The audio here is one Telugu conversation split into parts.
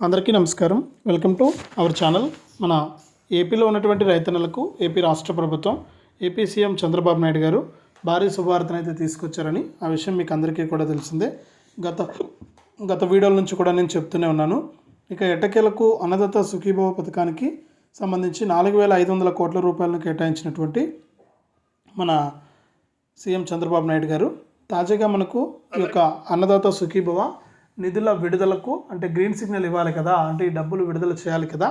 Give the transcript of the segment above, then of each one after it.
అందరికీ నమస్కారం. Welcome to our channel. మన ఏపీలో ఉన్నటువంటి రైతన్నలకు ఏపీ రాష్ట్ర ప్రభుత్వం ఏపీ సీఎం చంద్రబాబు నాయుడు గారు భారీ శుభవార్తను అయితే తీసుకొచ్చారని ఆ విషయం మీకు అందరికీ కూడా తెలిసిందే. గత గత వీడియోల నుంచి కూడా నేను చెప్తూనే ఉన్నాను. ఇక ఎట్టకేలకు అన్నదాత సుఖీభవ పథకానికి సంబంధించి నాలుగు వేల ఐదు వందల కోట్ల రూపాయలను కేటాయించినటువంటి మన సీఎం చంద్రబాబు నాయుడు గారు తాజాగా మనకు ఈ యొక్క అన్నదాత సుఖీభవ నిధుల విడుదలకు అంటే గ్రీన్ సిగ్నల్ ఇవ్వాలి కదా అంటే ఈ డబ్బులు విడుదల చేయాలి కదా.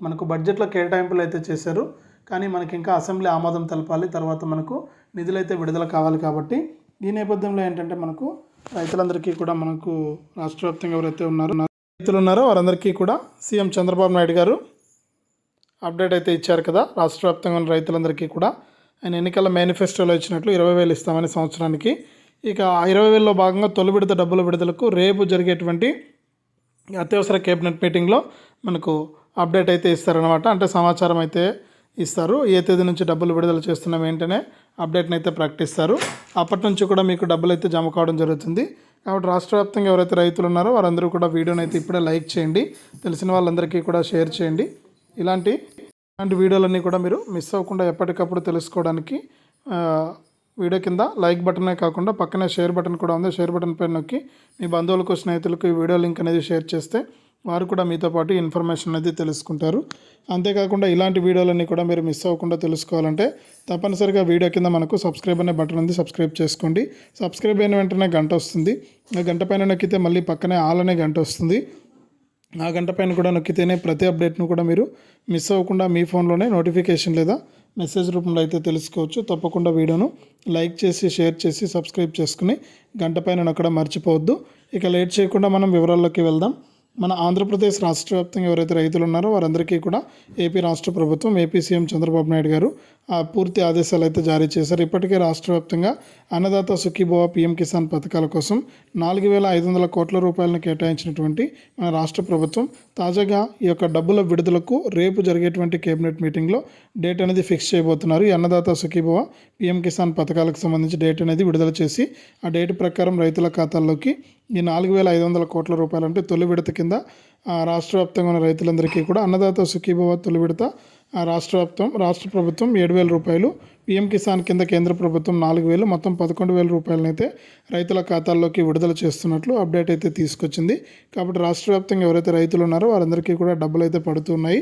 మనకు బడ్జెట్లో కేటాయింపులు అయితే చేశారు కానీ మనకి ఇంకా అసెంబ్లీ ఆమోదం తెలపాలి. తర్వాత మనకు నిధులు అయితే విడుదల కావాలి కాబట్టి ఈ నేపథ్యంలో ఏంటంటే మనకు రైతులందరికీ కూడా మనకు రాష్ట్ర వ్యాప్తంగా ఎవరైతే ఉన్నారో రైతులు ఉన్నారో వారందరికీ కూడా సీఎం చంద్రబాబు నాయుడు గారు అప్డేట్ అయితే ఇచ్చారు కదా. రాష్ట్ర వ్యాప్తంగా ఉన్న రైతులందరికీ కూడా ఆయన ఎన్నికల మేనిఫెస్టోలో ఇచ్చినట్లు ఇరవై వేలు ఇస్తామని సంవత్సరానికి ఇక ఇరవై వేలలో భాగంగా తొలి విడత డబ్బుల విడుదలకు రేపు జరిగేటువంటి అత్యవసర కేబినెట్ మీటింగ్లో మనకు అప్డేట్ అయితే ఇస్తారనమాట అంటే సమాచారం అయితే ఇస్తారు. ఏ తేదీ నుంచి డబ్బులు విడుదల చేస్తున్న వెంటనే అప్డేట్ని అయితే ప్రకటిస్తారు. అప్పటి నుంచి కూడా మీకు డబ్బులు అయితే జమ కావడం జరుగుతుంది. కాబట్టి రాష్ట్ర వ్యాప్తంగా ఎవరైతే రైతులు ఉన్నారో వారందరూ కూడా వీడియోని అయితే ఇప్పుడే లైక్ చేయండి. తెలిసిన వాళ్ళందరికీ కూడా షేర్ చేయండి. ఇలాంటి ఇలాంటి వీడియోలన్నీ కూడా మీరు మిస్ అవ్వకుండా ఎప్పటికప్పుడు తెలుసుకోవడానికి వీడియో కింద లైక్ బటనే కాకుండా పక్కనే షేర్ బటన్ కూడా ఉంది. షేర్ బటన్ పైన నొక్కి మీ బంధువులకు స్నేహితులకు ఈ వీడియో లింక్ అనేది షేర్ చేస్తే వారు కూడా మీతో పాటు ఇన్ఫర్మేషన్ అనేది తెలుసుకుంటారు. అంతేకాకుండా ఇలాంటి వీడియోలన్నీ కూడా మీరు మిస్ అవ్వకుండా తెలుసుకోవాలంటే తప్పనిసరిగా వీడియో కింద మనకు సబ్స్క్రైబ్ అనే బటన్ ఉంది. సబ్స్క్రైబ్ చేసుకోండి. సబ్స్క్రైబ్ అయిన వెంటనే గంట వస్తుంది. ఆ గంట పైన నొక్కితే మళ్ళీ పక్కనే ఆల్ అనే గంట వస్తుంది. ఆ గంట పైన కూడా నొక్కితేనే ప్రతి అప్డేట్ను కూడా మీరు మిస్ అవ్వకుండా మీ ఫోన్లోనే నోటిఫికేషన్ లేదా మెసేజ్ రూపంలో అయితే తెలుసుకోవచ్చు. తప్పకుండా వీడియోను లైక్ చేసి షేర్ చేసి సబ్స్క్రైబ్ చేసుకుని గంట పైన నొక్కడం మర్చిపోవద్దు. ఇక లేట్ చేయకుండా మనం వివరాల్లోకి వెళ్దాం. మన ఆంధ్రప్రదేశ్ రాష్ట్ర వ్యాప్తంగా ఎవరైతే రైతులు ఉన్నారో వారందరికీ కూడా ఏపీ రాష్ట్ర ప్రభుత్వం ఏపీ సీఎం చంద్రబాబు నాయుడు గారు ఆ పూర్తి ఆదేశాలు అయితే జారీ చేశారు. ఇప్పటికే రాష్ట్ర వ్యాప్తంగా అన్నదాత సుఖీభవ పీఎం కిసాన్ పథకాల కోసం నాలుగు వేల ఐదు వందల కోట్ల రూపాయలను కేటాయించినటువంటి మన రాష్ట్ర ప్రభుత్వం తాజాగా ఈ యొక్క డబ్బుల విడుదలకు రేపు జరిగేటువంటి కేబినెట్ మీటింగ్లో డేట్ అనేది ఫిక్స్ చేయబోతున్నారు. ఈ అన్నదాత సుఖీభవ పీఎం కిసాన్ పథకాలకు సంబంధించి డేట్ అనేది విడుదల చేసి ఆ డేట్ ప్రకారం రైతుల ఖాతాల్లోకి ఈ నాలుగు వేల ఐదు వందల కోట్ల రూపాయలంటే తొలి విడత కింద కింద రాష్ట్ర వ్యాప్తంగా ఉన్న రైతులందరికీ కూడా అన్నదాత సుఖీభవ తొలి విడత రాష్ట్ర వ్యాప్తం రాష్ట్ర ప్రభుత్వం ఏడు వేల రూపాయలు పీఎం కిసాన్ కింద కేంద్ర ప్రభుత్వం నాలుగు వేలు మొత్తం పదకొండు వేల రూపాయలనైతే రైతుల ఖాతాల్లోకి విడుదల చేస్తున్నట్లు అప్డేట్ అయితే తీసుకొచ్చింది. కాబట్టి రాష్ట్ర వ్యాప్తంగా ఎవరైతే రైతులు ఉన్నారో వారందరికీ కూడా డబ్బులు అయితే పడుతున్నాయి.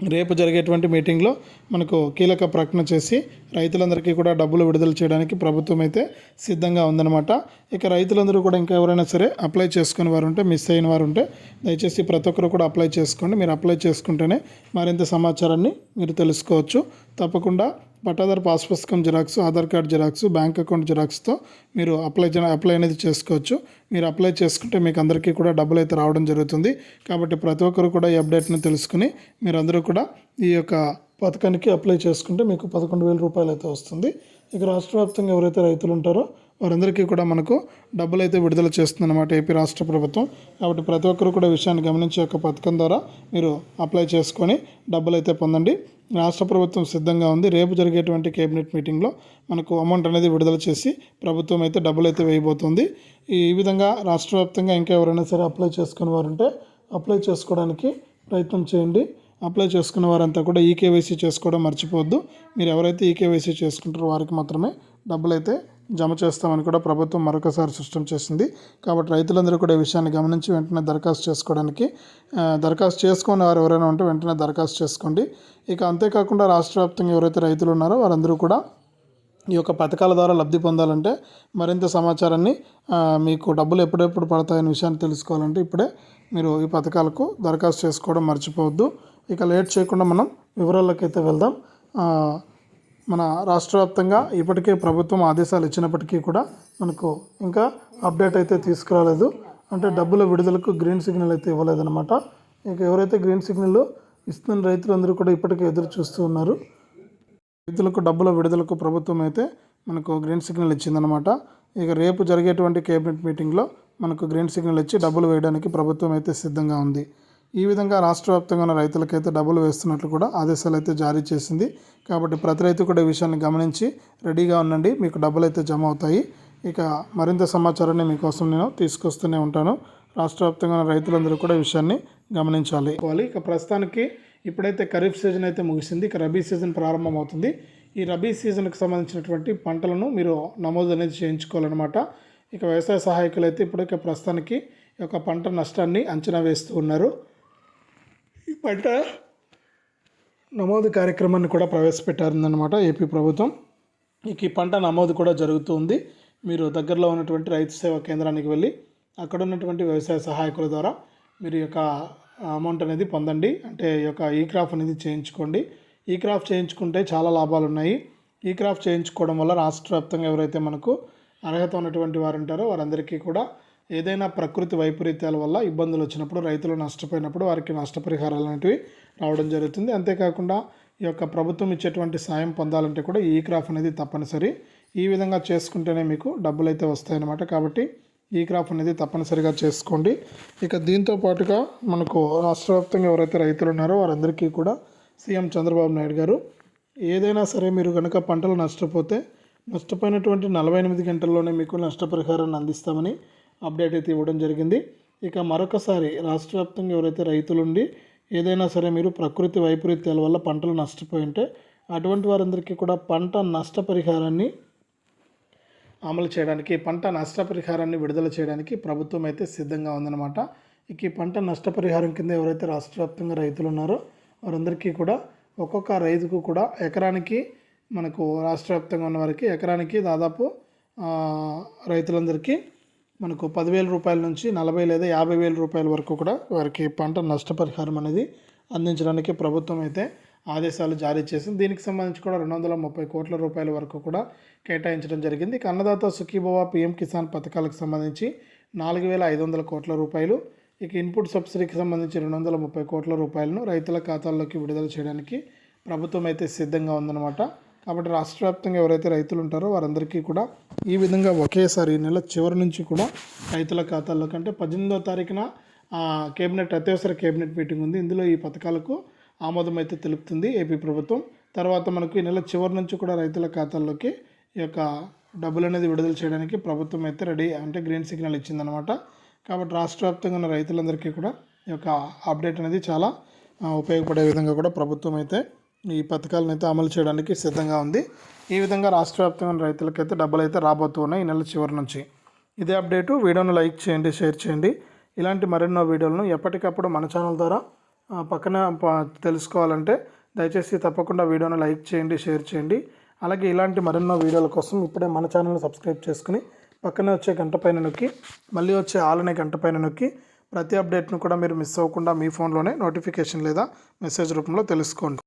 రేపు జరిగేటువంటి మీటింగ్లో మనకు కీలక ప్రకటన చేసి రైతులందరికీ కూడా డబ్బులు విడుదల చేయడానికి ప్రభుత్వం అయితే సిద్ధంగా ఉందన్నమాట. ఇక రైతులందరూ కూడా ఇంకా ఎవరైనా సరే అప్లై చేసుకునే వారు ఉంటే మిస్ అయిన వారు ఉంటే దయచేసి ప్రతి ఒక్కరు కూడా అప్లై చేసుకోండి. మీరు అప్లై చేసుకుంటేనే మరింత సమాచారాన్ని మీరు తెలుసుకోవచ్చు. తప్పకుండా పట్టాదారు పాస్ పుస్తకం xerox Aadhaar card xerox bank account జిరాక్స్తో మీరు అప్లై అప్లై అనేది చేసుకోవచ్చు. మీరు అప్లై చేసుకుంటే మీకు అందరికీ కూడా డబ్బులు అయితే రావడం జరుగుతుంది. కాబట్టి ప్రతి ఒక్కరు కూడా ఈ అప్డేట్ని తెలుసుకుని మీరందరూ కూడా ఈ యొక్క పథకానికి అప్లై చేసుకుంటే మీకు పదకొండు వేల రూపాయలు అయితే వస్తుంది. ఇక రాష్ట్ర వ్యాప్తంగా ఎవరైతే రైతులు ఉంటారో వారందరికీ కూడా మనకు డబ్బులు అయితే విడుదల చేస్తుందన్నమాట ఏపీ రాష్ట్ర ప్రభుత్వం. కాబట్టి ప్రతి ఒక్కరు కూడా విషయాన్ని గమనించి యొక్క పథకం ద్వారా మీరు అప్లై చేసుకొని డబ్బులు అయితే పొందండి. రాష్ట్ర ప్రభుత్వం సిద్ధంగా ఉంది. రేపు జరిగేటువంటి కేబినెట్ మీటింగ్లో మనకు అమౌంట్ అనేది విడుదల చేసి ప్రభుత్వం అయితే డబ్బులు అయితే వేయబోతుంది. ఈ విధంగా రాష్ట్ర వ్యాప్తంగా ఇంకా ఎవరైనా సరే అప్లై చేసుకునే వారు ఉంటే అప్లై చేసుకోవడానికి ప్రయత్నం చేయండి. అప్లై చేసుకున్న వారంతా కూడా ఈకేవైసీ చేసుకోవడం మర్చిపోవద్దు. మీరు ఎవరైతే ఈకేవైసీ చేసుకుంటారో వారికి మాత్రమే డబ్బులు అయితే జమ చేస్తామని కూడా ప్రభుత్వం మరొకసారి స్పష్టం చేసింది. కాబట్టి రైతులందరూ కూడా ఈ విషయాన్ని గమనించి వెంటనే దరఖాస్తు చేసుకోవడానికి దరఖాస్తు చేసుకుని వారు ఎవరైనా ఉంటే వెంటనే దరఖాస్తు చేసుకోండి. ఇక అంతేకాకుండా రాష్ట్ర వ్యాప్తంగా ఎవరైతే రైతులు ఉన్నారో వారందరూ కూడా ఈ యొక్క పథకాల ద్వారా లబ్ధి పొందాలంటే మరింత సమాచారాన్ని మీకు డబ్బులు ఎప్పుడెప్పుడు పడతాయనే విషయాన్ని తెలుసుకోవాలంటే ఇప్పుడే మీరు ఈ పథకాలకు దరఖాస్తు చేసుకోవడం మర్చిపోవద్దు. ఇక లేట్ చేయకుండా మనం వివరాల్లోకి అయితే వెళ్దాం. మన రాష్ట్ర వ్యాప్తంగా ఇప్పటికే ప్రభుత్వం ఆదేశాలు ఇచ్చినప్పటికీ కూడా మనకు ఇంకా అప్డేట్ అయితే తీసుకురాలేదు. అంటే డబ్బుల విడుదలకు గ్రీన్ సిగ్నల్ అయితే ఇవ్వలేదన్నమాట. ఇక ఎవరైతే గ్రీన్ సిగ్నల్ ఇస్తున్న రైతులందరూ కూడా ఇప్పటికే ఎదురు చూస్తూ ఉన్నారు. రైతులకు డబ్బుల విడుదలకు ప్రభుత్వం అయితే మనకు గ్రీన్ సిగ్నల్ ఇచ్చిందనమాట ఇక రేపు జరిగేటువంటి కేబినెట్ మీటింగ్లో మనకు గ్రీన్ సిగ్నల్ ఇచ్చి డబ్బులు వేయడానికి ప్రభుత్వం అయితే సిద్ధంగా ఉంది. ఈ విధంగా రాష్ట్ర వ్యాప్తంగా ఉన్న రైతులకైతే డబ్బులు వేస్తున్నట్లు కూడా ఆదేశాలు అయితే జారీ చేసింది. కాబట్టి ప్రతి రైతు కూడా ఈ విషయాన్ని గమనించి రెడీగా ఉండండి. మీకు డబ్బులు అయితే జమ అవుతాయి. ఇక మరింత సమాచారాన్ని మీకోసం నేను తీసుకొస్తూనే ఉంటాను. రాష్ట్ర వ్యాప్తంగా ఉన్న రైతులందరూ కూడా ఈ విషయాన్ని గమనించాలి. ఇక ప్రస్తుతానికి ఇప్పుడైతే ఖరీఫ్ సీజన్ అయితే ముగిసింది. ఇక రబీ సీజన్ ప్రారంభమవుతుంది. ఈ రబీ సీజన్కి సంబంధించినటువంటి పంటలను మీరు నమోదు అనేది చేయించుకోవాలన్నమాట. ఇక వ్యవసాయ సహాయకులు అయితే ఇప్పుడు ఇక ప్రస్తుతానికి ఈ యొక్క పంట నష్టాన్ని అంచనా వేస్తూ ఉన్నారు. ఈ పంట నమోదు కార్యక్రమాన్ని కూడా ప్రవేశపెట్టారన్నమాట ఏపీ ప్రభుత్వం. ఇక ఈ పంట నమోదు కూడా జరుగుతుంది మీరు దగ్గరలో ఉన్నటువంటి రైతు సేవా కేంద్రానికి వెళ్ళి అక్కడ ఉన్నటువంటి వ్యవసాయ సహాయకుల ద్వారా మీరు యొక్క అమౌంట్ అనేది పొందండి. అంటే ఈ యొక్క ఈ క్రాఫ్ అనేది చేయించుకోండి. ఈ క్రాఫ్ చేయించుకుంటే చాలా లాభాలు ఉన్నాయి. ఈ క్రాఫ్ చేయించుకోవడం వల్ల రాష్ట్ర వ్యాప్తంగా ఎవరైతే మనకు అర్హత ఉన్నటువంటి వారు ఉంటారో వారందరికీ కూడా ఏదైనా ప్రకృతి వైపరీత్యాల వల్ల ఇబ్బందులు వచ్చినప్పుడు రైతులు నష్టపోయినప్పుడు వారికి నష్టపరిహారాలు అనేటివి రావడం జరుగుతుంది. అంతేకాకుండా ఈ యొక్క ప్రభుత్వం ఇచ్చేటువంటి సాయం పొందాలంటే కూడా ఈ క్రాఫ్ అనేది తప్పనిసరి. ఈ విధంగా చేసుకుంటేనే మీకు డబ్బులు అయితే వస్తాయన్నమాట. కాబట్టి ఈ క్రాఫ్ అనేది తప్పనిసరిగా చేసుకోండి. ఇక దీంతో పాటుగా మనకు రాష్ట్ర వ్యాప్తంగా ఎవరైతే రైతులు ఉన్నారో వారందరికీ కూడా సీఎం చంద్రబాబు నాయుడు గారు ఏదైనా సరే మీరు కనుక పంటలు నష్టపోతే నష్టపోయినటువంటి నలభై ఎనిమిది గంటల్లోనే మీకు నష్టపరిహారాన్ని అందిస్తామని అప్డేట్ అయితే ఇవ్వడం జరిగింది. ఇక మరొకసారి రాష్ట్ర వ్యాప్తంగా ఎవరైతే రైతులుండి ఏదైనా సరే మీరు ప్రకృతి వైపరీత్యాల వల్ల పంటలు నష్టపోయి ఉంటే అటువంటి వారందరికీ కూడా పంట నష్టపరిహారాన్ని అమలు చేయడానికి పంట నష్టపరిహారాన్ని విడుదల చేయడానికి ప్రభుత్వం అయితే సిద్ధంగా ఉందన్నమాట. ఇక ఈ పంట నష్టపరిహారం కింద ఎవరైతే రాష్ట్ర వ్యాప్తంగా రైతులు ఉన్నారో వారందరికీ కూడా ఒక్కొక్క రైతుకు కూడా ఎకరానికి మనకు రాష్ట్ర వ్యాప్తంగా ఉన్న వారికి ఎకరానికి దాదాపు రైతులందరికీ మనకు పదివేల రూపాయల నుంచి నలభై లేదా యాభై వేల రూపాయల వరకు కూడా వారికి పంట నష్టపరిహారం అనేది అందించడానికి ప్రభుత్వం అయితే ఆదేశాలు జారీ చేసింది. దీనికి సంబంధించి కూడా రెండు వందల ముప్పై కోట్ల రూపాయల వరకు కూడా కేటాయించడం జరిగింది. అన్నదాత సుఖీభవ పిఎం కిసాన్ పథకాలకు సంబంధించి నాలుగు వేల ఐదు వందల కోట్ల రూపాయలు ఇక ఇన్పుట్ సబ్సిడీకి సంబంధించి రెండు వందల ముప్పై కోట్ల రూపాయలను రైతుల ఖాతాల్లోకి విడుదల చేయడానికి ప్రభుత్వం అయితే సిద్ధంగా ఉందన్నమాట. కాబట్టి రాష్ట్ర వ్యాప్తంగా ఎవరైతే రైతులు ఉంటారో వారందరికీ కూడా ఈ విధంగా ఒకేసారి ఈ నెల చివరి నుంచి కూడా రైతుల ఖాతాల్లో కంటే పద్దెనిమిదో తారీఖున కేబినెట్ అత్యవసర కేబినెట్ మీటింగ్ ఉంది. ఇందులో ఈ పథకాలకు ఆమోదం అయితే తెలుపుతుంది ఏపీ ప్రభుత్వం. తర్వాత మనకు ఈ నెల చివరి నుంచి కూడా రైతుల ఖాతాల్లోకి ఈ యొక్క డబ్బులు అనేది విడుదల చేయడానికి ప్రభుత్వం అయితే రెడీ అంటే గ్రీన్ సిగ్నల్ ఇచ్చిందనమాట కాబట్టి రాష్ట్ర వ్యాప్తంగా ఉన్న రైతులందరికీ కూడా ఈ యొక్క అప్డేట్ అనేది చాలా ఉపయోగపడే విధంగా కూడా ప్రభుత్వం అయితే ఈ పథకాలను అయితే అమలు చేయడానికి సిద్ధంగా ఉంది. ఈ విధంగా రాష్ట్ర వ్యాప్తంగా రైతులకైతే డబ్బులు అయితే రాబోతున్నాయి ఈ నెల చివరి నుంచి. ఇదే అప్డేటు. వీడియోను లైక్ చేయండి షేర్ చేయండి. ఇలాంటి మరెన్నో వీడియోలను ఎప్పటికప్పుడు మన ఛానల్ ద్వారా పక్కన తెలుసుకోవాలంటే దయచేసి తప్పకుండా వీడియోను లైక్ చేయండి షేర్ చేయండి. అలాగే ఇలాంటి మరెన్నో వీడియోల కోసం ఇప్పుడే మన ఛానల్ని సబ్స్క్రైబ్ చేసుకుని పక్కనే వచ్చే గంట పైన నొక్కి మళ్ళీ వచ్చే ఆలనే గంట పైన నొక్కి ప్రతి అప్డేట్ను కూడా మీరు మిస్ అవ్వకుండా మీ ఫోన్లోనే నోటిఫికేషన్ లేదా మెసేజ్ రూపంలో తెలుసుకోండి.